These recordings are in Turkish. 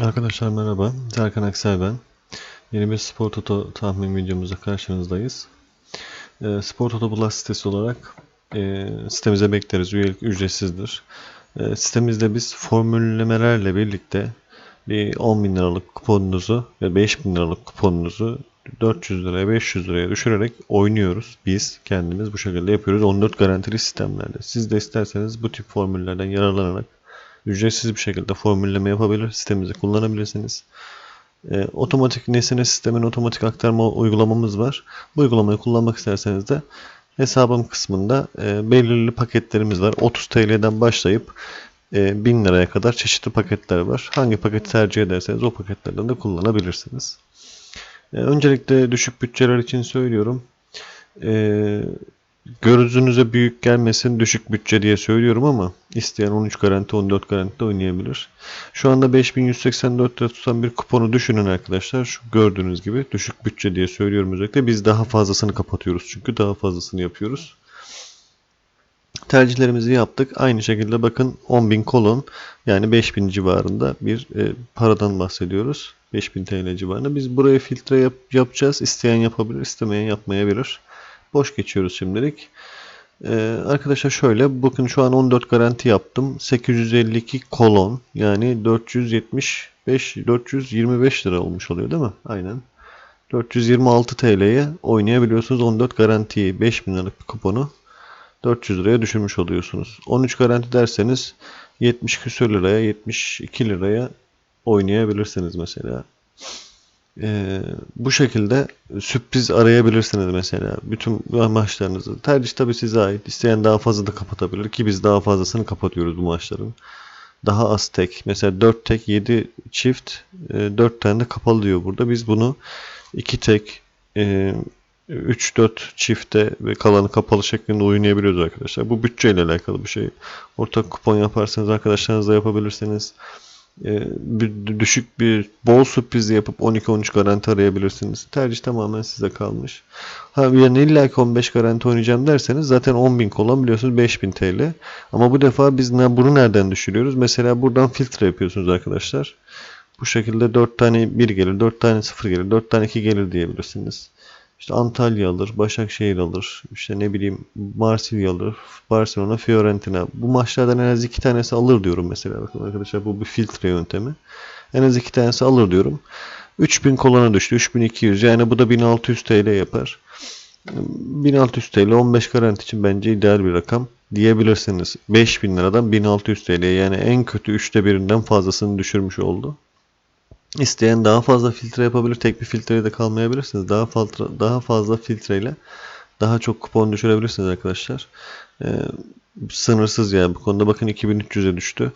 Arkadaşlar merhaba. Serkan Aksel ben. Yeni bir Spor Toto tahmin videomuzda karşınızdayız. E, Spor Toto Plus sitesi olarak e, sitemize bekleriz. Üyelik ücretsizdir. E, sitemizde biz formüllemelerle birlikte bir 10 bin liralık kuponunuzu ve 5 bin liralık kuponunuzu 400 liraya 500 liraya düşürerek oynuyoruz. Biz kendimiz bu şekilde yapıyoruz. 14 garantili sistemlerde. Siz de isterseniz bu tip formüllerden yararlanarak ücretsiz bir şekilde formülleme yapabilir, sistemimizi kullanabilirsiniz. E, otomatik nesne sistemin otomatik aktarma uygulamamız var. Bu uygulamayı kullanmak isterseniz de hesabım kısmında e, belirli paketlerimiz var. 30 TL'den başlayıp e, 1000 liraya kadar çeşitli paketler var. Hangi paketi tercih ederseniz o paketlerden de kullanabilirsiniz. E, öncelikle düşük bütçeler için söylüyorum. E, Gözünüze büyük gelmesin düşük bütçe diye söylüyorum ama isteyen 13 garanti 14 garanti de oynayabilir. Şu anda 5184 lira tutan bir kuponu düşünün arkadaşlar. Şu gördüğünüz gibi düşük bütçe diye söylüyorum özellikle. Biz daha fazlasını kapatıyoruz çünkü daha fazlasını yapıyoruz. Tercihlerimizi yaptık. Aynı şekilde bakın 10.000 kolon yani 5000 civarında bir e, paradan bahsediyoruz. 5000 TL civarında. Biz buraya filtre yap, yapacağız. İsteyen yapabilir, istemeyen yapmayabilir. Boş geçiyoruz şimdilik. Ee, arkadaşlar şöyle bakın şu an 14 garanti yaptım. 852 kolon yani 475 425 lira olmuş oluyor değil mi? Aynen. 426 TL'ye oynayabiliyorsunuz 14 garantiyi 5000 liralık bir kuponu 400 liraya düşürmüş oluyorsunuz. 13 garanti derseniz 70 küsür liraya 72 liraya oynayabilirsiniz mesela. Ee, bu şekilde sürpriz arayabilirsiniz mesela. Bütün maçlarınızı. Tercih tabii size ait. İsteyen daha fazla da kapatabilir ki biz daha fazlasını kapatıyoruz bu maçların. Daha az tek. Mesela 4 tek 7 çift 4 tane de kapalı diyor burada. Biz bunu 2 tek 3-4 çifte ve kalanı kapalı şeklinde oynayabiliyoruz arkadaşlar. Bu bütçeyle alakalı bir şey. Ortak kupon yaparsanız arkadaşlarınızla yapabilirsiniz e, bir, düşük bir bol sürpriz yapıp 12-13 garanti arayabilirsiniz. Tercih tamamen size kalmış. Ha yani illa ki 15 garanti oynayacağım derseniz zaten 10.000 kolon biliyorsunuz 5000 TL. Ama bu defa biz ne, bunu nereden düşürüyoruz? Mesela buradan filtre yapıyorsunuz arkadaşlar. Bu şekilde 4 tane 1 gelir, 4 tane 0 gelir, 4 tane 2 gelir diyebilirsiniz. İşte Antalya alır, Başakşehir alır, işte ne bileyim Marsilya alır, Barcelona, Fiorentina. Bu maçlardan en az iki tanesi alır diyorum mesela. Bakın arkadaşlar bu bir filtre yöntemi. En az iki tanesi alır diyorum. 3000 kolona düştü. 3200 yani bu da 1600 TL yapar. 1600 TL 15 garanti için bence ideal bir rakam diyebilirsiniz. 5000 liradan 1600 TL yani en kötü üçte birinden fazlasını düşürmüş oldu. İsteyen daha fazla filtre yapabilir. Tek bir filtreye de kalmayabilirsiniz. Daha fazla daha fazla filtreyle daha çok kupon düşürebilirsiniz arkadaşlar. Ee, sınırsız yani bu konuda bakın 2300'e düştü.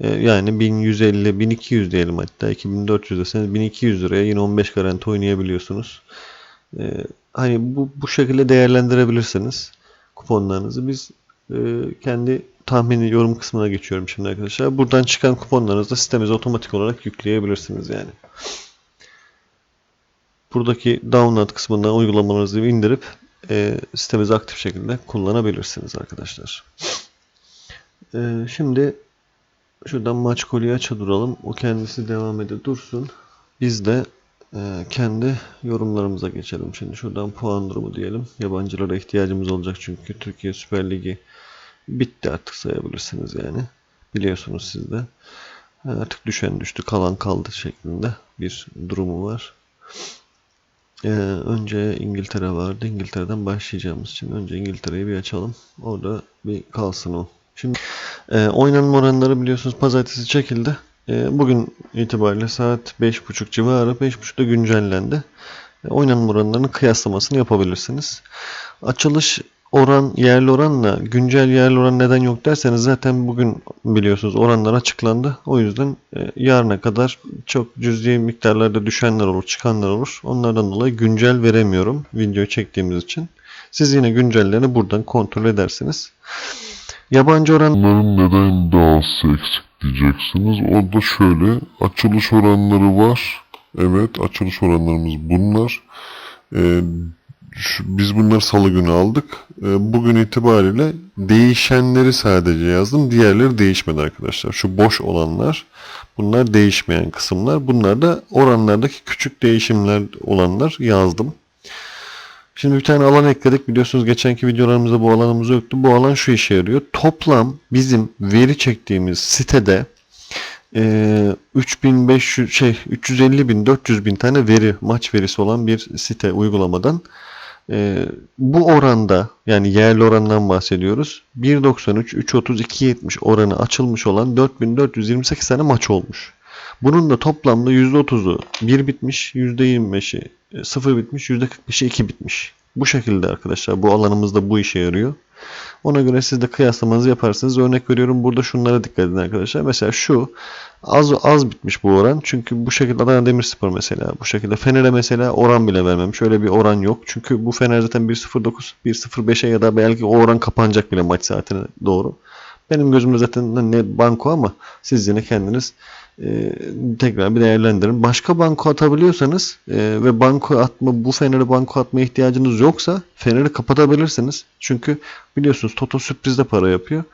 Ee, yani 1150 1200 diyelim hatta 2400 deseniz 1200 liraya yine 15 garanti oynayabiliyorsunuz. Ee, hani bu bu şekilde değerlendirebilirsiniz kuponlarınızı. Biz e, kendi tahmini yorum kısmına geçiyorum şimdi arkadaşlar. Buradan çıkan kuponlarınızı da sistemimize otomatik olarak yükleyebilirsiniz yani. Buradaki download kısmından uygulamalarınızı indirip e, sitemizi aktif şekilde kullanabilirsiniz arkadaşlar. E, şimdi şuradan maç kolyeyi aça duralım. O kendisi devam ede dursun. Biz de e, kendi yorumlarımıza geçelim. Şimdi şuradan puan durumu diyelim. Yabancılara ihtiyacımız olacak çünkü Türkiye Süper Ligi bitti artık sayabilirsiniz yani. Biliyorsunuz siz de. Artık düşen düştü kalan kaldı şeklinde bir durumu var. Ee, önce İngiltere vardı. İngiltere'den başlayacağımız için önce İngiltere'yi bir açalım. Orada bir kalsın o. Şimdi e, oynanma oranları biliyorsunuz pazartesi çekildi. E, bugün itibariyle saat 5.30 civarı 5.30'da güncellendi. E, oynanma oranlarının kıyaslamasını yapabilirsiniz. Açılış oran yerli oranla güncel yerli oran neden yok derseniz zaten bugün biliyorsunuz oranlar açıklandı. O yüzden e, yarına kadar çok cüz'i miktarlarda düşenler olur, çıkanlar olur. Onlardan dolayı güncel veremiyorum video çektiğimiz için. Siz yine güncellerini buradan kontrol edersiniz. Yabancı oran Bunların neden daha eksik diyeceksiniz. Orada şöyle açılış oranları var. Evet açılış oranlarımız bunlar. Ee, biz bunları salı günü aldık. Ee, bugün itibariyle değişenleri sadece yazdım. Diğerleri değişmedi arkadaşlar. Şu boş olanlar bunlar değişmeyen kısımlar. Bunlar da oranlardaki küçük değişimler olanlar yazdım. Şimdi bir tane alan ekledik. Biliyorsunuz geçenki videolarımızda bu alanımız yoktu. Bu alan şu işe yarıyor. Toplam bizim veri çektiğimiz sitede e, 3500 şey 350 bin 400 bin tane veri maç verisi olan bir site uygulamadan e, bu oranda yani yerli orandan bahsediyoruz. 1.93, 3.30, 2.70 oranı açılmış olan 4428 tane maç olmuş. Bunun da toplamda %30'u 1 bitmiş, %25'i 0 bitmiş, %45'i 2 bitmiş. Bu şekilde arkadaşlar bu alanımızda bu işe yarıyor. Ona göre siz de kıyaslamanızı yaparsınız. Örnek veriyorum burada şunlara dikkat edin arkadaşlar. Mesela şu az az bitmiş bu oran. Çünkü bu şekilde Adana Demirspor mesela bu şekilde Fener'e mesela oran bile vermemiş. Öyle bir oran yok. Çünkü bu Fener zaten 1.09 1.05'e ya da belki o oran kapanacak bile maç saatine doğru. Benim gözümde zaten ne banko ama siz yine kendiniz e, tekrar bir değerlendirin. Başka banko atabiliyorsanız e, ve banko atma bu Fener'e banko atma ihtiyacınız yoksa Fener'i kapatabilirsiniz. Çünkü biliyorsunuz Toto sürprizde para yapıyor.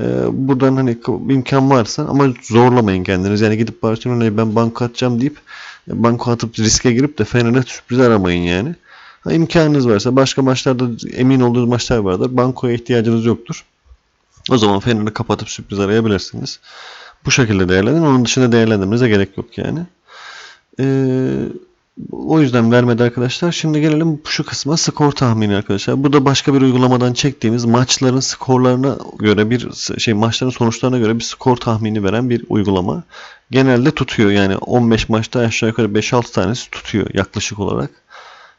E, buradan hani imkan varsa ama zorlamayın kendiniz. Yani gidip Barcelona'ya ben banko atacağım deyip e, banko atıp riske girip de Fener'e sürpriz aramayın yani. Ha, imkanınız varsa başka maçlarda emin olduğunuz maçlar vardır. Bankoya ihtiyacınız yoktur. O zaman Fener'i kapatıp sürpriz arayabilirsiniz. Bu şekilde değerlendirin. Onun dışında değerlendirmenize gerek yok yani. Ee, o yüzden vermedi arkadaşlar. Şimdi gelelim şu kısma skor tahmini arkadaşlar. Bu da başka bir uygulamadan çektiğimiz maçların skorlarına göre bir şey maçların sonuçlarına göre bir skor tahmini veren bir uygulama. Genelde tutuyor yani 15 maçta aşağı yukarı 5-6 tanesi tutuyor yaklaşık olarak.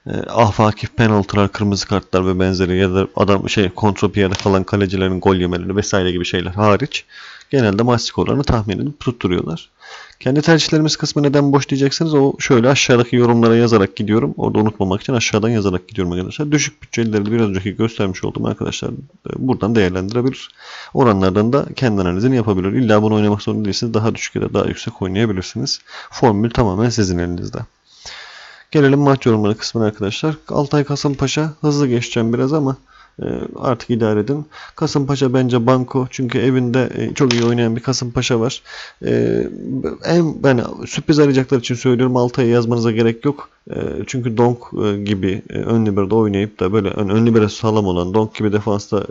E, afakif penaltılar, kırmızı kartlar ve benzeri ya da adam şey kontrpiyade kalan kalecilerin gol yemeleri vesaire gibi şeyler hariç genelde maç skorlarını tahmin edip tutturuyorlar. Kendi tercihlerimiz kısmı neden boş diyeceksiniz. O şöyle aşağıdaki yorumlara yazarak gidiyorum. Orada unutmamak için aşağıdan yazarak gidiyorum arkadaşlar. Düşük bütçelileri biraz önceki göstermiş olduğum arkadaşlar e, buradan değerlendirebilir. Oranlardan da kendi analizini yapabilir. İlla bunu oynamak zorunda değilsiniz. Daha düşük ya da daha yüksek oynayabilirsiniz. Formül tamamen sizin elinizde. Gelelim maç yorumları kısmına arkadaşlar. Altay Kasımpaşa hızlı geçeceğim biraz ama e, artık idare edin. Kasımpaşa bence banko çünkü evinde e, çok iyi oynayan bir Kasımpaşa var. E, en ben sürpriz arayacaklar için söylüyorum Altay'ı yazmanıza gerek yok. Çünkü Donk gibi ön libero'da oynayıp da böyle ön libero sağlam olan Donk gibi defansta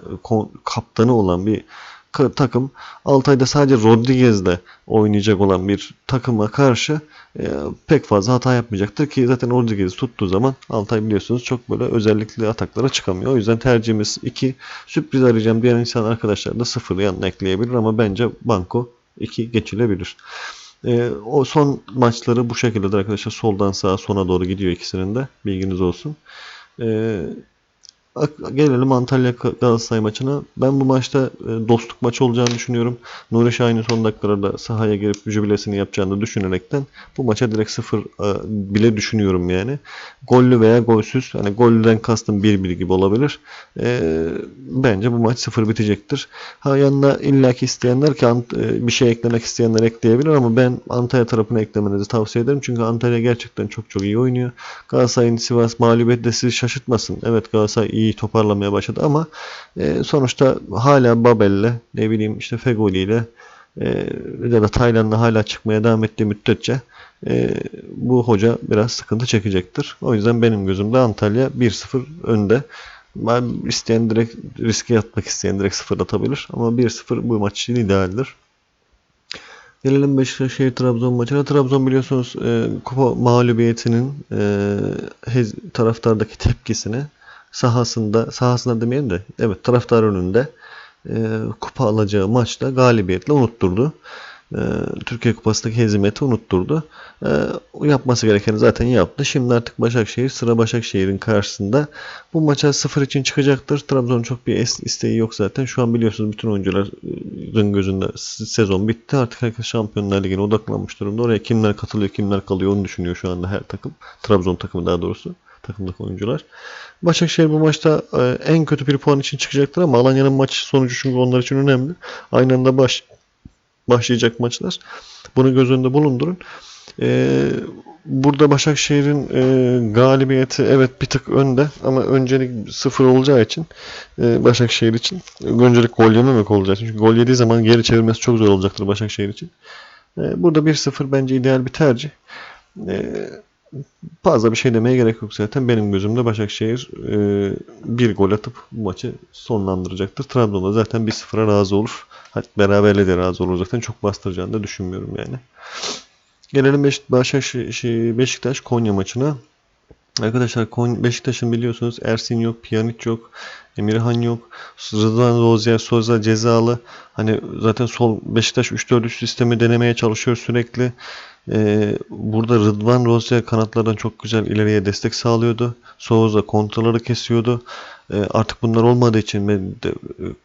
kaptanı olan bir takım Altay'da sadece Rodriguez'de oynayacak olan bir takıma karşı e, pek fazla hata yapmayacaktır ki zaten Rodriguez'i tuttuğu zaman Altay biliyorsunuz çok böyle özellikli ataklara çıkamıyor. O yüzden tercihimiz 2. Sürpriz arayacağım diyen insan arkadaşlar da 0 yanına ekleyebilir ama bence banko 2 geçilebilir. E, o son maçları bu şekilde arkadaşlar soldan sağa sona doğru gidiyor ikisinin de bilginiz olsun. E, Gelelim Antalya Galatasaray maçına. Ben bu maçta e, dostluk maçı olacağını düşünüyorum. Nuri Şahin'in son dakikalarda sahaya girip jübilesini yapacağını düşünerekten bu maça direkt sıfır e, bile düşünüyorum yani. Gollü veya golsüz. Hani gollüden kastım 1-1 gibi olabilir. E, bence bu maç sıfır bitecektir. Ha yanına illaki isteyenler ki bir şey eklemek isteyenler ekleyebilir ama ben Antalya tarafına eklemenizi tavsiye ederim. Çünkü Antalya gerçekten çok çok iyi oynuyor. Galatasaray'ın Sivas mağlubiyeti de sizi şaşırtmasın. Evet Galatasaray iyi iyi toparlamaya başladı ama e, sonuçta hala Babel'le ne bileyim işte Fegoli ile e, ya da Tayland'la hala çıkmaya devam ettiği müddetçe e, bu hoca biraz sıkıntı çekecektir. O yüzden benim gözümde Antalya 1-0 önde. Ben isteyen direkt riske yatmak isteyen direkt sıfırlatabilir. Ama 1-0 bu maç için idealdir. Gelelim Beşiktaş'e Trabzon maçına. Trabzon biliyorsunuz e, kupa mağlubiyetinin e, taraftardaki tepkisini sahasında, sahasında demeyelim de evet taraftar önünde e, kupa alacağı maçta galibiyetle unutturdu. E, Türkiye Kupası'ndaki hezimeti unutturdu. E, yapması gerekeni zaten yaptı. Şimdi artık Başakşehir sıra Başakşehir'in karşısında. Bu maça sıfır için çıkacaktır. Trabzon'un çok bir isteği yok zaten. Şu an biliyorsunuz bütün oyuncuların gözünde sezon bitti. Artık herkes Şampiyonlar Ligi'ne odaklanmış durumda. Oraya kimler katılıyor kimler kalıyor onu düşünüyor şu anda her takım. Trabzon takımı daha doğrusu takımdaki oyuncular. Başakşehir bu maçta e, en kötü bir puan için çıkacaktır ama Alanya'nın maç sonucu çünkü onlar için önemli. Aynı anda baş, başlayacak maçlar. Bunu göz önünde bulundurun. E, burada Başakşehir'in e, galibiyeti evet bir tık önde ama öncelik sıfır olacağı için Başakşehir için öncelik gol yememek olacak. Çünkü gol yediği zaman geri çevirmesi çok zor olacaktır Başakşehir için. Burada 1-0 bence ideal bir tercih. E, fazla bir şey demeye gerek yok zaten. Benim gözümde Başakşehir e, bir gol atıp bu maçı sonlandıracaktır. Trabzon'da zaten 1-0'a razı olur. Hatta beraberle de razı olur zaten. Çok bastıracağını da düşünmüyorum yani. Gelelim Beş Başakşehir, şey, Beşiktaş Konya maçına. Arkadaşlar Beşiktaş'ın biliyorsunuz Ersin yok, Pjanic yok, Emirhan yok, Rıdvan Rozier Soza cezalı. Hani zaten sol Beşiktaş 3-4-3 sistemi denemeye çalışıyor sürekli. Ee, burada Rıdvan Rozier kanatlardan çok güzel ileriye destek sağlıyordu. Souza kontraları kesiyordu. Ee, artık bunlar olmadığı için de,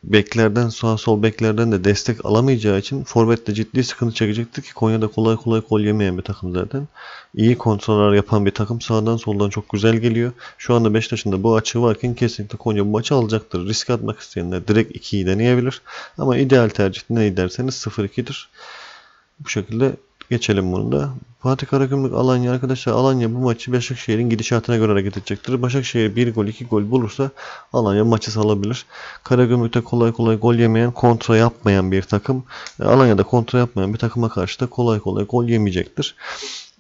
beklerden sağ sol beklerden de destek alamayacağı için forvet de ciddi sıkıntı çekecektir ki Konya'da kolay kolay gol yemeyen bir takım zaten. İyi kontroller yapan bir takım sağdan soldan çok güzel geliyor. Şu anda Beşiktaş'ın da bu açığı varken kesinlikle Konya bu maçı alacaktır. Risk atmak isteyenler direkt 2'yi deneyebilir. Ama ideal tercih ne derseniz 0-2'dir. Bu şekilde Geçelim bunu da. Fatih Karagümrük Alanya arkadaşlar Alanya bu maçı Başakşehir'in gidişatına göre hareket edecektir. Başakşehir 1 gol 2 gol bulursa Alanya maçı salabilir. Karagümrük'te kolay kolay gol yemeyen kontra yapmayan bir takım. Alanya'da kontra yapmayan bir takıma karşı da kolay kolay gol yemeyecektir.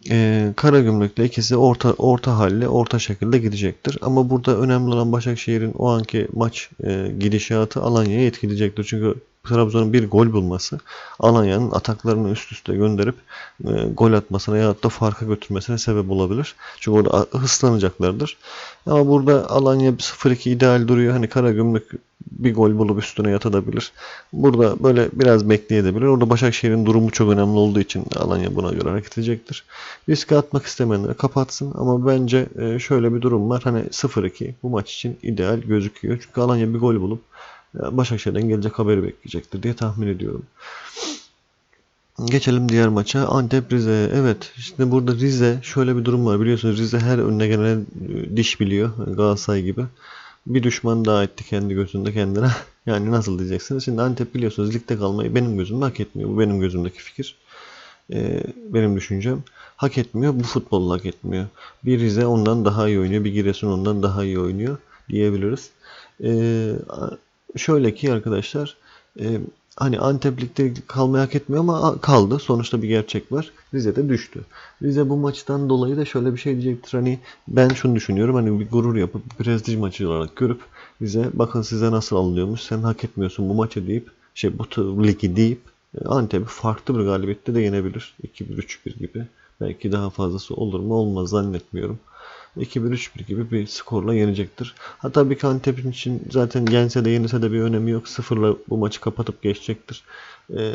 Ee, Karagümrük'le ikisi orta orta halle orta şekilde gidecektir. Ama burada önemli olan Başakşehir'in o anki maç e, gidişatı Alanya'ya etkileyecektir. Çünkü Trabzon'un bir gol bulması Alanya'nın ataklarını üst üste gönderip e, gol atmasına ya da farka götürmesine sebep olabilir. Çünkü orada hıslanacaklardır. Ama burada Alanya 0-2 ideal duruyor. Hani Karagümrük bir gol bulup üstüne yatabilir. Burada böyle biraz bekleyebilir. Orada Başakşehir'in durumu çok önemli olduğu için Alanya buna göre hareket edecektir. Riske atmak istemeyenler kapatsın ama bence e, şöyle bir durum var. Hani 0-2 bu maç için ideal gözüküyor. Çünkü Alanya bir gol bulup Başakşehir'den gelecek haberi bekleyecektir diye tahmin ediyorum. Geçelim diğer maça. Antep Rize. Evet. Şimdi burada Rize şöyle bir durum var. Biliyorsunuz Rize her önüne gelen e, diş biliyor. Galatasaray gibi. Bir düşman daha etti kendi gözünde kendine. Yani nasıl diyeceksiniz? Şimdi Antep biliyorsunuz ligde kalmayı benim gözümde hak etmiyor. Bu benim gözümdeki fikir. Ee, benim düşüncem. Hak etmiyor. Bu futbolu hak etmiyor. Bir Rize ondan daha iyi oynuyor. Bir Giresun ondan daha iyi oynuyor diyebiliriz. Ee, şöyle ki arkadaşlar e, hani Anteplik'te kalmayı hak etmiyor ama kaldı. Sonuçta bir gerçek var. Rize'de düştü. Rize bu maçtan dolayı da şöyle bir şey diyecektir. Hani ben şunu düşünüyorum. Hani bir gurur yapıp bir prestij maçı olarak görüp Rize bakın size nasıl alınıyormuş. Sen hak etmiyorsun bu maçı deyip şey bu ligi deyip e, Antep'i farklı bir galibiyette de yenebilir. 2-1 3-1 gibi. Belki daha fazlası olur mu olmaz zannetmiyorum. 2-1-3-1 gibi bir skorla yenecektir. Hatta bir Antep'in için zaten yense de yenilse de bir önemi yok. Sıfırla bu maçı kapatıp geçecektir. E,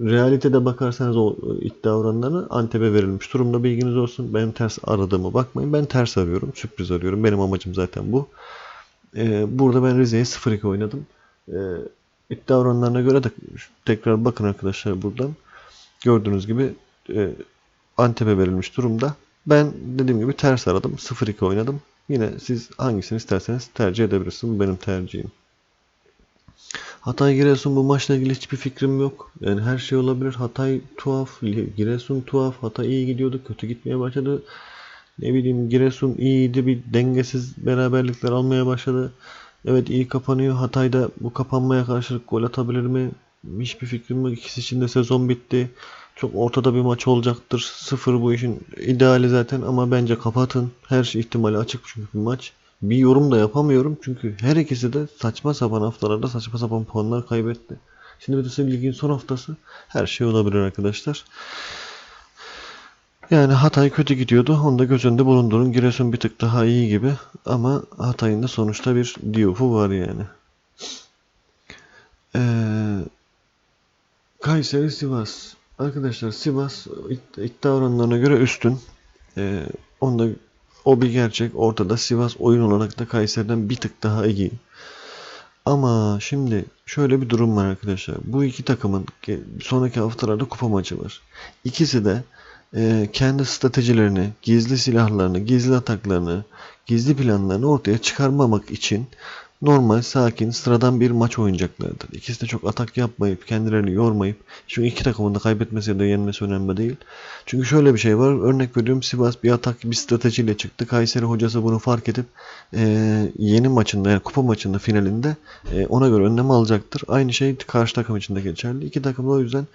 realitede bakarsanız o iddia oranlarına Antep'e verilmiş durumda bilginiz olsun. Benim ters aradığımı bakmayın. Ben ters arıyorum. Sürpriz arıyorum. Benim amacım zaten bu. E, burada ben Rize'ye 0-2 oynadım. E, iddia oranlarına göre de tekrar bakın arkadaşlar buradan. Gördüğünüz gibi e, Antep'e verilmiş durumda. Ben dediğim gibi ters aradım. 0-2 oynadım. Yine siz hangisini isterseniz tercih edebilirsiniz. Bu benim tercihim. Hatay Giresun bu maçla ilgili hiçbir fikrim yok. Yani her şey olabilir. Hatay tuhaf, Giresun tuhaf. Hatay iyi gidiyordu, kötü gitmeye başladı. Ne bileyim Giresun iyiydi, bir dengesiz beraberlikler almaya başladı. Evet iyi kapanıyor. Hatay'da bu kapanmaya karşılık gol atabilir mi? Hiçbir fikrim yok. İkisi için de sezon bitti. Çok ortada bir maç olacaktır. Sıfır bu işin ideali zaten ama bence kapatın. Her şey ihtimali açık çünkü bir maç. Bir yorum da yapamıyorum çünkü her ikisi de saçma sapan haftalarda saçma sapan puanlar kaybetti. Şimdi bir de ligin son haftası her şey olabilir arkadaşlar. Yani Hatay kötü gidiyordu. Onu da göz önünde bulundurun. Giresun bir tık daha iyi gibi. Ama Hatay'ın da sonuçta bir diyofu var yani. Ee, Kayseri Sivas. Arkadaşlar Sivas iddia oranlarına göre üstün. Ee, onda o bir gerçek. Ortada Sivas oyun olarak da Kayseri'den bir tık daha iyi. Ama şimdi şöyle bir durum var arkadaşlar. Bu iki takımın sonraki haftalarda kupa maçı var. İkisi de e, kendi stratejilerini, gizli silahlarını, gizli ataklarını, gizli planlarını ortaya çıkarmamak için normal, sakin, sıradan bir maç oynayacaklardır. İkisi de çok atak yapmayıp, kendilerini yormayıp, çünkü iki takımın da kaybetmesi ya da yenmesi önemli değil. Çünkü şöyle bir şey var, örnek veriyorum Sivas bir atak, bir stratejiyle çıktı. Kayseri hocası bunu fark edip e, yeni maçında, yani kupa maçında finalinde e, ona göre önlem alacaktır. Aynı şey karşı takım için de geçerli. İki takım da o yüzden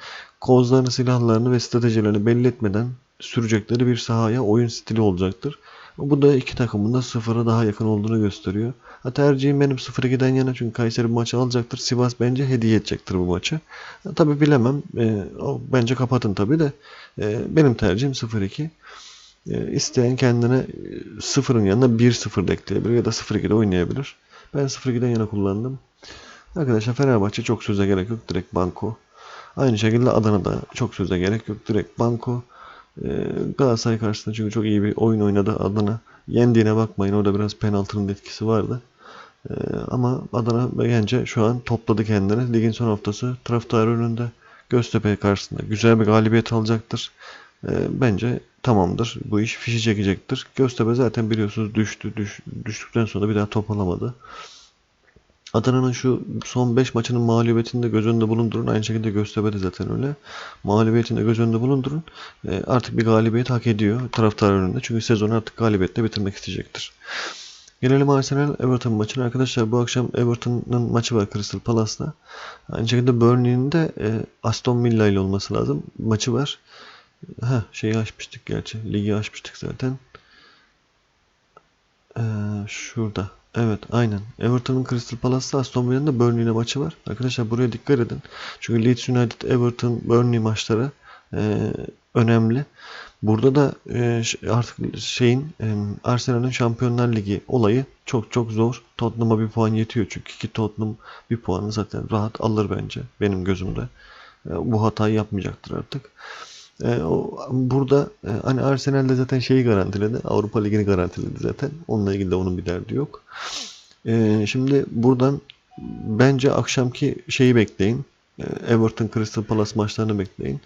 kozlarını, silahlarını ve stratejilerini belli etmeden sürecekleri bir sahaya oyun stili olacaktır. Bu da iki takımın da sıfıra daha yakın olduğunu gösteriyor. Ha, tercihim benim 0-2'den yana çünkü Kayseri bu maçı alacaktır. Sivas bence hediye edecektir bu maçı. Ha, tabii bilemem. E, o, bence kapatın tabii de. E, benim tercihim 0-2. E, kendine 0'ın yanına 1-0 da ekleyebilir ya da 0-2'de oynayabilir. Ben 0-2'den yana kullandım. Arkadaşlar Fenerbahçe çok söze gerek yok. Direkt banko. Aynı şekilde Adana'da çok söze gerek yok. Direkt banko. Ee, Galatasaray karşısında çünkü çok iyi bir oyun oynadı Adana. Yendiğine bakmayın orada biraz penaltının etkisi vardı. Ee, ama Adana bence şu an topladı kendini. Ligin son haftası taraftar önünde Göztepe karşısında güzel bir galibiyet alacaktır. Ee, bence tamamdır. Bu iş fişi çekecektir. Göztepe zaten biliyorsunuz düştü. Düş, düştükten sonra bir daha toparlamadı. Adana'nın şu son 5 maçının mağlubiyetini de göz önünde bulundurun. Aynı şekilde Göztepe de zaten öyle. Mağlubiyetini de göz önünde bulundurun. E, artık bir galibiyet hak ediyor taraftar önünde. Çünkü sezonu artık galibiyetle bitirmek isteyecektir. Gelelim Arsenal Everton maçına. Arkadaşlar bu akşam Everton'ın maçı var Crystal Palace'la. Aynı şekilde Burnley'nin de e, Aston Villa ile olması lazım. Maçı var. Ha şeyi açmıştık gerçi. Ligi açmıştık zaten. Ee, şurada. Evet aynen. Everton'un Crystal Palace'la Aston Villa'nın da Burnley ile maçı var. Arkadaşlar buraya dikkat edin. Çünkü Leeds United, Everton, Burnley maçları e, önemli. Burada da e, artık şeyin e, Arsenal'ın Şampiyonlar Ligi olayı çok çok zor. Tottenham'a bir puan yetiyor çünkü ki Tottenham bir puanı zaten rahat alır bence benim gözümde. E, bu hatayı yapmayacaktır artık. E, o, burada e, hani Arsenal de zaten şeyi garantiledi. Avrupa Ligi'ni garantiledi zaten. Onunla ilgili de onun bir derdi yok. E, şimdi buradan bence akşamki şeyi bekleyin. Everton Crystal Palace maçlarını bekleyin.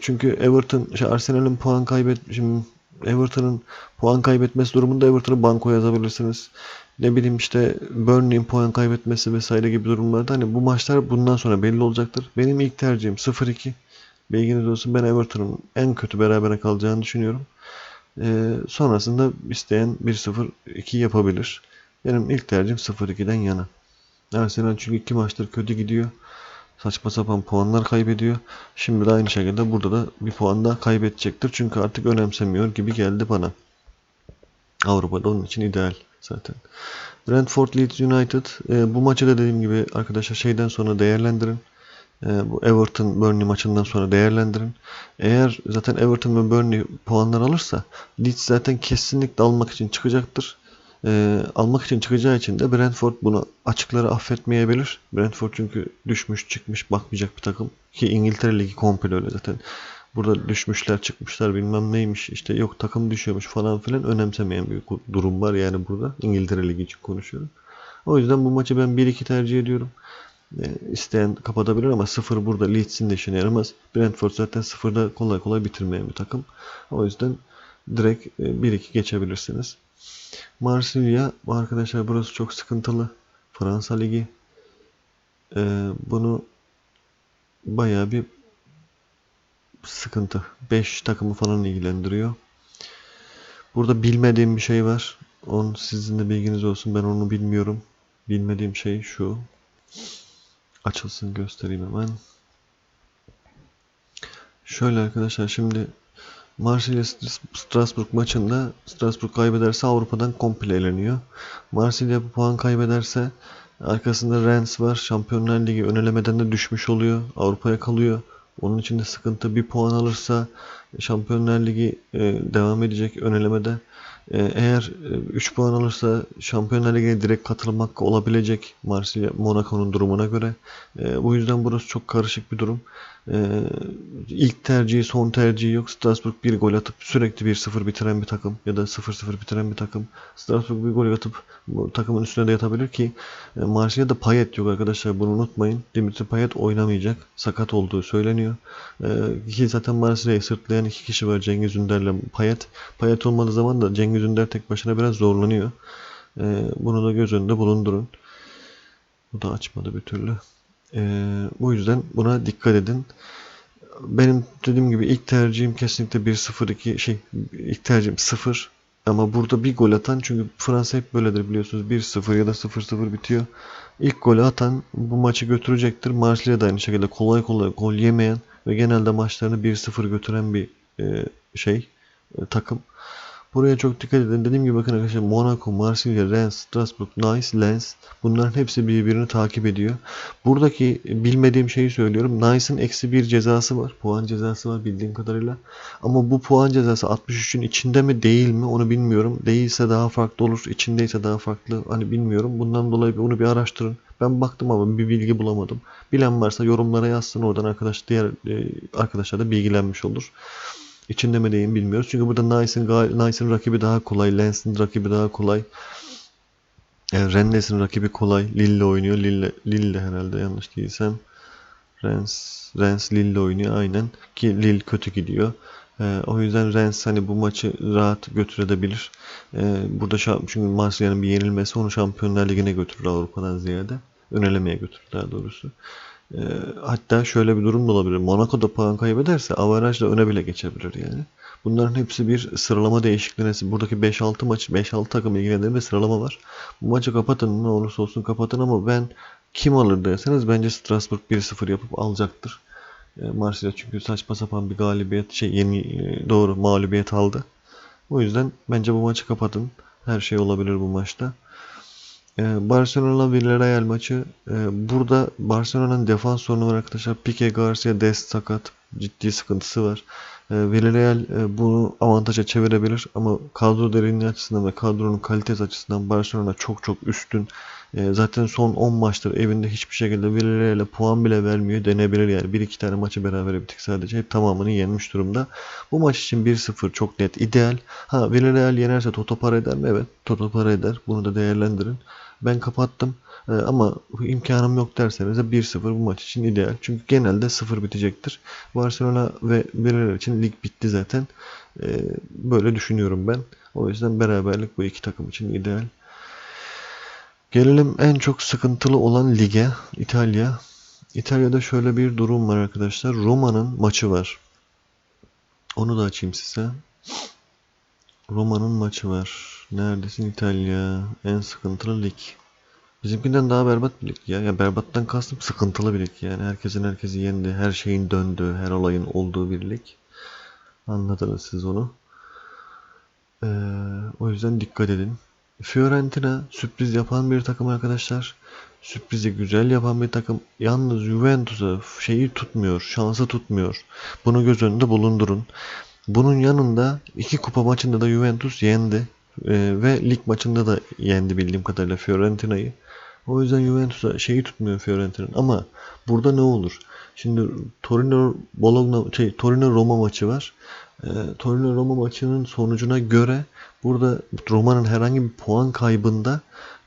Çünkü Everton, şey Arsenal'in puan kaybet şimdi Everton'ın puan kaybetmesi durumunda Everton'ı banko yazabilirsiniz. Ne bileyim işte Burnley'in puan kaybetmesi vesaire gibi durumlarda hani bu maçlar bundan sonra belli olacaktır. Benim ilk tercihim 0-2. Bilginiz olsun ben Everton'un en kötü berabere kalacağını düşünüyorum. Ee, sonrasında isteyen 1-0-2 yapabilir. Benim ilk tercihim 0-2'den yana. Arsenal çünkü iki maçtır kötü gidiyor. Saçma sapan puanlar kaybediyor. Şimdi de aynı şekilde burada da bir puan daha kaybedecektir. Çünkü artık önemsemiyor gibi geldi bana. Avrupa'da onun için ideal zaten. Brentford Leeds United. E, bu maçı da dediğim gibi arkadaşlar şeyden sonra değerlendirin. E, bu Everton Burnley maçından sonra değerlendirin. Eğer zaten Everton ve Burnley puanlar alırsa Leeds zaten kesinlikle almak için çıkacaktır. E, almak için çıkacağı için de Brentford bunu açıkları affetmeyebilir. Brentford çünkü düşmüş çıkmış bakmayacak bir takım. Ki İngiltere Ligi komple öyle zaten. Burada düşmüşler çıkmışlar bilmem neymiş işte yok takım düşüyormuş falan filan önemsemeyen bir durum var yani burada. İngiltere Ligi için konuşuyorum. O yüzden bu maçı ben 1-2 tercih ediyorum. E, isteyen kapatabilir ama 0 burada Leeds'in de işine yaramaz. Brentford zaten 0'da kolay kolay bitirmeyen bir takım. O yüzden direkt e, 1-2 geçebilirsiniz. Marsilya arkadaşlar burası çok sıkıntılı. Fransa Ligi. E, bunu bayağı bir sıkıntı. 5 takımı falan ilgilendiriyor. Burada bilmediğim bir şey var. On sizin de bilginiz olsun. Ben onu bilmiyorum. Bilmediğim şey şu. Açılsın göstereyim hemen. Şöyle arkadaşlar şimdi Marsilya Strasbourg maçında Strasbourg kaybederse Avrupa'dan komple eleniyor. Marsilya bu puan kaybederse arkasında Rennes var. Şampiyonlar Ligi önelemeden de düşmüş oluyor. Avrupa'ya kalıyor. Onun için de sıkıntı. Bir puan alırsa Şampiyonlar Ligi e, devam edecek önelemede. E, eğer 3 e, puan alırsa Şampiyonlar Ligi'ne direkt katılım hakkı olabilecek Marsilya Monaco'nun durumuna göre. Bu yüzden burası çok karışık bir durum. Ee, ilk tercihi son tercihi yok. Strasbourg bir gol atıp sürekli 1-0 bitiren bir takım ya da 0-0 bitiren bir takım. Strasbourg bir gol atıp bu takımın üstüne de yatabilir ki e, Marsilya'da Payet yok arkadaşlar bunu unutmayın. Dimitri Payet oynamayacak. Sakat olduğu söyleniyor. Ee, ki zaten Marsilya'yı sırtlayan iki kişi var Cengiz Ünder'le Payet. Payet olmadığı zaman da Cengiz Ünder tek başına biraz zorlanıyor. Ee, bunu da göz önünde bulundurun. Bu da açmadı bir türlü. Ee, bu yüzden buna dikkat edin. Benim dediğim gibi ilk tercihim kesinlikle 1-0-2 şey ilk tercihim 0 ama burada bir gol atan çünkü Fransa hep böyledir biliyorsunuz 1-0 ya da 0-0 bitiyor. İlk golü atan bu maçı götürecektir. Marsilya da aynı şekilde kolay kolay gol yemeyen ve genelde maçlarını 1-0 götüren bir e, şey e, takım. Buraya çok dikkat edin. Dediğim gibi bakın arkadaşlar Monaco, Marsilya, Rennes, Strasbourg, Nice, Lens bunların hepsi birbirini takip ediyor. Buradaki bilmediğim şeyi söylüyorum. Nice'ın eksi bir cezası var. Puan cezası var bildiğim kadarıyla. Ama bu puan cezası 63'ün içinde mi değil mi onu bilmiyorum. Değilse daha farklı olur. İçindeyse daha farklı. Hani bilmiyorum. Bundan dolayı onu bir araştırın. Ben baktım ama bir bilgi bulamadım. Bilen varsa yorumlara yazsın oradan arkadaş diğer e, arkadaşlar da bilgilenmiş olur. İçinde mi değil mi bilmiyoruz. Çünkü burada Nice'ın Nice'ın rakibi daha kolay. Lens'in rakibi daha kolay. Yani Rennes'in rakibi kolay. Lille oynuyor. Lille, Lille herhalde yanlış değilsem. Rennes, Rennes Lille oynuyor aynen. Ki Lille kötü gidiyor. Ee, o yüzden Rennes hani bu maçı rahat götürebilir. Ee, burada çünkü Marsilya'nın bir yenilmesi onu Şampiyonlar Ligi'ne götürür Avrupa'dan ziyade. Önelemeye götürür daha doğrusu. Ee, hatta şöyle bir durum da olabilir. Monaco'da puan kaybederse avarajla öne bile geçebilir yani. Bunların hepsi bir sıralama değişikliğine. Buradaki 5-6 maç, 5-6 takım ilgilendiren bir sıralama var. Bu maçı kapatın ne olursa olsun kapatın ama ben kim alır derseniz bence Strasbourg 1-0 yapıp alacaktır. E, Marsilya çünkü saçma sapan bir galibiyet, şey yeni e, doğru mağlubiyet aldı. O yüzden bence bu maçı kapatın. Her şey olabilir bu maçta. Ee, Barcelona Villarreal maçı. Ee, burada Barcelona'nın defans sorunu var arkadaşlar. Pique Garcia Dest sakat. Ciddi sıkıntısı var. Ee, Villarreal e, bunu avantaja çevirebilir ama kadro derinliği açısından ve kadronun kalitesi açısından Barcelona çok çok üstün. Zaten son 10 maçtır evinde hiçbir şekilde Villarreal'e puan bile vermiyor denebilir yani. 1-2 tane maçı beraber bittik sadece. Hep tamamını yenmiş durumda. Bu maç için 1-0 çok net ideal. Ha Villarreal yenerse Toto para eder mi? Evet Toto para eder. Bunu da değerlendirin. Ben kapattım. Ee, ama imkanım yok derseniz de 1-0 bu maç için ideal. Çünkü genelde 0 bitecektir. Barcelona ve Villarreal için lig bitti zaten. Ee, böyle düşünüyorum ben. O yüzden beraberlik bu iki takım için ideal. Gelelim en çok sıkıntılı olan lige. İtalya. İtalya'da şöyle bir durum var arkadaşlar. Roma'nın maçı var. Onu da açayım size. Roma'nın maçı var. Neredesin İtalya? En sıkıntılı lig. Bizimkinden daha berbat bir lig ya. Ya berbattan kastım sıkıntılı bir lig yani. Herkesin herkesi yendi. Her şeyin döndüğü, her olayın olduğu bir lig. Anladınız siz onu. Ee, o yüzden dikkat edin. Fiorentina sürpriz yapan bir takım arkadaşlar. Sürprizi güzel yapan bir takım. Yalnız Juventus'a şeyi tutmuyor, şansı tutmuyor. Bunu göz önünde bulundurun. Bunun yanında iki kupa maçında da Juventus yendi. Ee, ve lig maçında da yendi bildiğim kadarıyla Fiorentina'yı. O yüzden Juventus'a şeyi tutmuyor Fiorentina'nın. Ama burada ne olur? Şimdi Torino Bologna şey Torino Roma maçı var. E, Torino Roma maçının sonucuna göre burada Roma'nın herhangi bir puan kaybında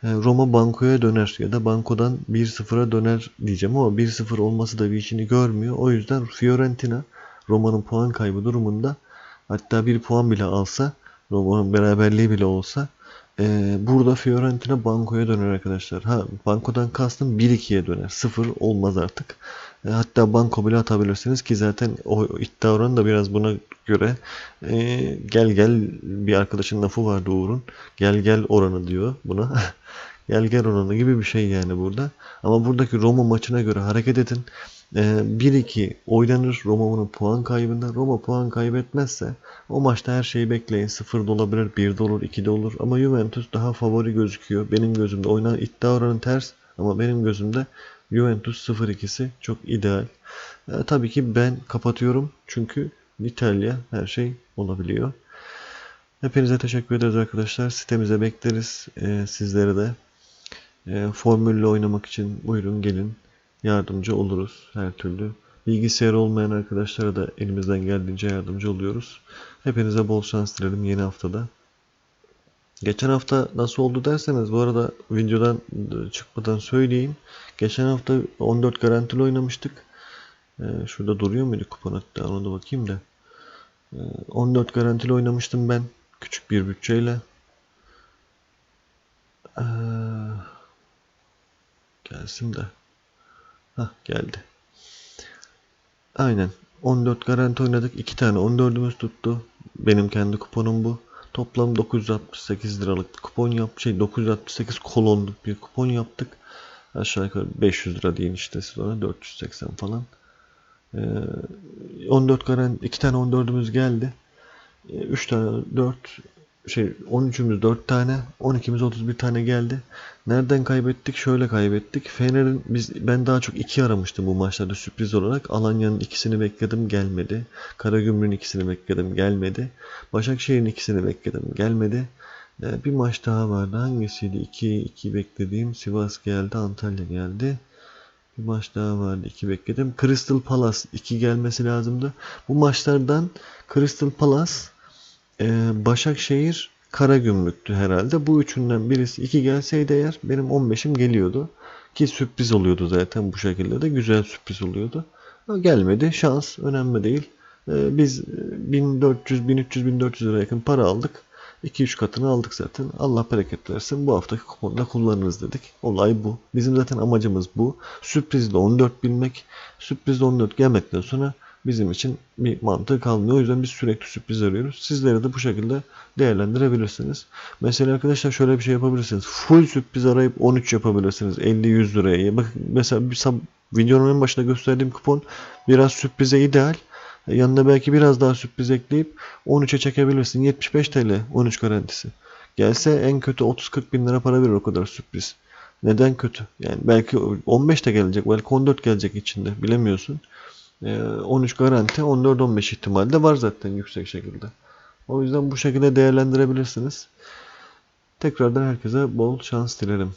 e, Roma bankoya döner ya da bankodan 1-0'a döner diyeceğim ama 1-0 olması da bir işini görmüyor. O yüzden Fiorentina Roma'nın puan kaybı durumunda hatta bir puan bile alsa Roma'nın beraberliği bile olsa e, burada Fiorentina bankoya döner arkadaşlar. Ha bankodan kastım 1-2'ye döner. 0 olmaz artık. E, hatta banko bile atabilirsiniz ki zaten o iddia oranı da biraz buna göre e, gel gel bir arkadaşın lafı vardı Uğur'un. Gel gel oranı diyor buna. gel gel oranı gibi bir şey yani burada. Ama buradaki Roma maçına göre hareket edin. 1-2 ee, oynanır Roma'nın puan kaybında. Roma puan kaybetmezse o maçta her şeyi bekleyin. 0 da olabilir, 1 de olur, 2 de olur. Ama Juventus daha favori gözüküyor. Benim gözümde oynanan iddia oranı ters ama benim gözümde Juventus 0-2'si çok ideal. Ee, tabii ki ben kapatıyorum çünkü İtalya her şey olabiliyor. Hepinize teşekkür ederiz arkadaşlar. Sitemize bekleriz. Ee, sizlere de e, formülle oynamak için buyurun gelin yardımcı oluruz her türlü. Bilgisayar olmayan arkadaşlara da elimizden geldiğince yardımcı oluyoruz. Hepinize bol şans dilerim yeni haftada. Geçen hafta nasıl oldu derseniz bu arada videodan çıkmadan söyleyeyim. Geçen hafta 14 garantili oynamıştık. Ee, şurada duruyor muydu kupon hatta ona da bakayım da. Ee, 14 garantili oynamıştım ben. Küçük bir bütçeyle. Gelsin de. Hah geldi. Aynen. 14 garanti oynadık. 2 tane 14'ümüz tuttu. Benim kendi kuponum bu. Toplam 968 liralık kupon yap şey 968 kolonluk bir kupon yaptık. Aşağı yukarı 500 lira deyin işte siz ona 480 falan. Ee, 14 garanti 2 tane 14'ümüz geldi. 3 tane 4 şey 13'ümüz 4 tane 12'miz 31 tane geldi. Nereden kaybettik? Şöyle kaybettik. Fener'in biz ben daha çok 2 aramıştım bu maçlarda sürpriz olarak. Alanya'nın ikisini bekledim gelmedi. Karagümrük'ün ikisini bekledim gelmedi. Başakşehir'in ikisini bekledim gelmedi. Ee, bir maç daha vardı. Hangisiydi? 2 2 beklediğim Sivas geldi, Antalya geldi. Bir maç daha vardı. 2 bekledim. Crystal Palace 2 gelmesi lazımdı. Bu maçlardan Crystal Palace ee, Başakşehir Karagümrük'tü herhalde. Bu üçünden birisi iki gelseydi eğer benim 15'im geliyordu. Ki sürpriz oluyordu zaten bu şekilde de güzel sürpriz oluyordu. Ama gelmedi. Şans önemli değil. Ee, biz 1400 1300 1400 lira yakın para aldık. 2-3 katını aldık zaten. Allah bereket versin. Bu haftaki kuponda kullanırız dedik. Olay bu. Bizim zaten amacımız bu. Sürprizle 14 bilmek. Sürprizle 14 gelmekten sonra bizim için bir mantığı kalmıyor. O yüzden biz sürekli sürpriz arıyoruz. Sizleri de bu şekilde değerlendirebilirsiniz. Mesela arkadaşlar şöyle bir şey yapabilirsiniz. Full sürpriz arayıp 13 yapabilirsiniz. 50-100 liraya. Bak mesela bir videonun en başında gösterdiğim kupon biraz sürprize ideal. Yanına belki biraz daha sürpriz ekleyip 13'e çekebilirsin. 75 TL 13 garantisi. Gelse en kötü 30-40 bin lira para verir o kadar sürpriz. Neden kötü? Yani belki 15 de gelecek, belki 14 gelecek içinde bilemiyorsun. 13 garanti 14-15 ihtimal de var zaten yüksek şekilde. O yüzden bu şekilde değerlendirebilirsiniz. Tekrardan herkese bol şans dilerim.